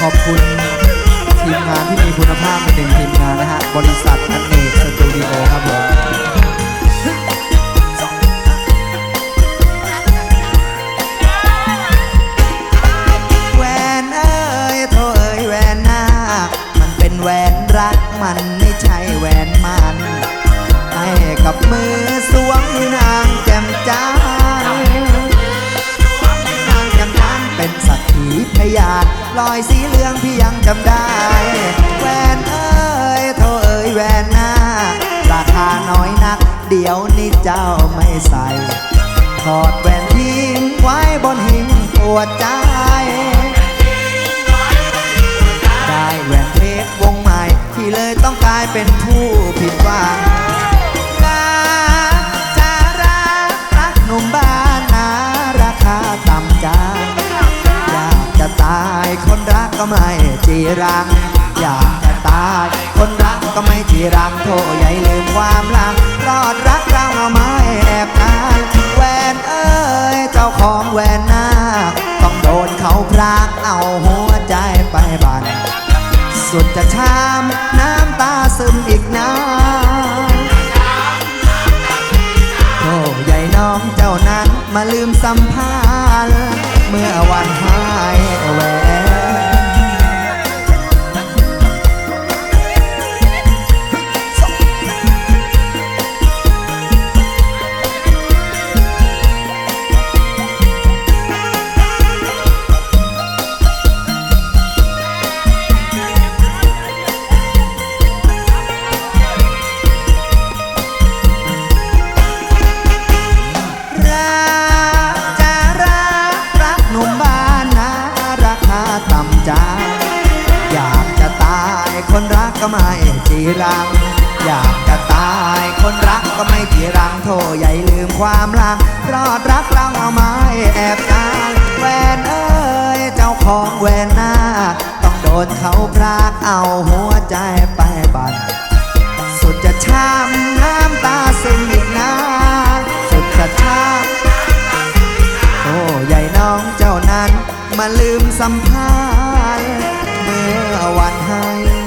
ขอบคุณทีมงานที่มีคุณภาพเป็นหนึ่งทีมงานนะฮะบริษัทานรอยสีเหลืองพี่ยังจำได้ แหวนเอ้ยโทเอ้ยแหวนหน้า ราคาน้อยนัก เดี๋ยวนี้เจ้าไม่ใส่ถอดแหวนทิ้งไว้บนหิ้งปวดใจ ได้แหวนเพชรวงใหม่ ที่เลยต้องกลายเป็นผู้ผิดหวัง คนรักก็ไม่จีรัง อยากจะตาย คนรักก็ไม่จีรังโทใหญ่ลืมความหลังรอดรักเราเอาไม้แอบกายแหวนเอ้ยเจ้าของแหวนหน้าคต้องโดนเขาพรากเอาหัวใจไปบันสุดจะช้ำน้ำตาซึมอีกนานโธ่ใหญ่น้องเจ้านั้นมาลืมสัมพันธ์เมื่อาต่ำจังอยากจะตายคนรักก็ไม่จีรัง อยากจะตายคนรักก็ไม่จีรังโทใหญ่ลืมความหลังรอดรักเราเอาไม้แอบกางแหวนเอ้ยเจ้าของแหวนหน้า ต้องโดนเขาพรากเอาหัวใจไปบันสุดจะช้ำ มาลืมสัมพันธ์เมื่อวันให้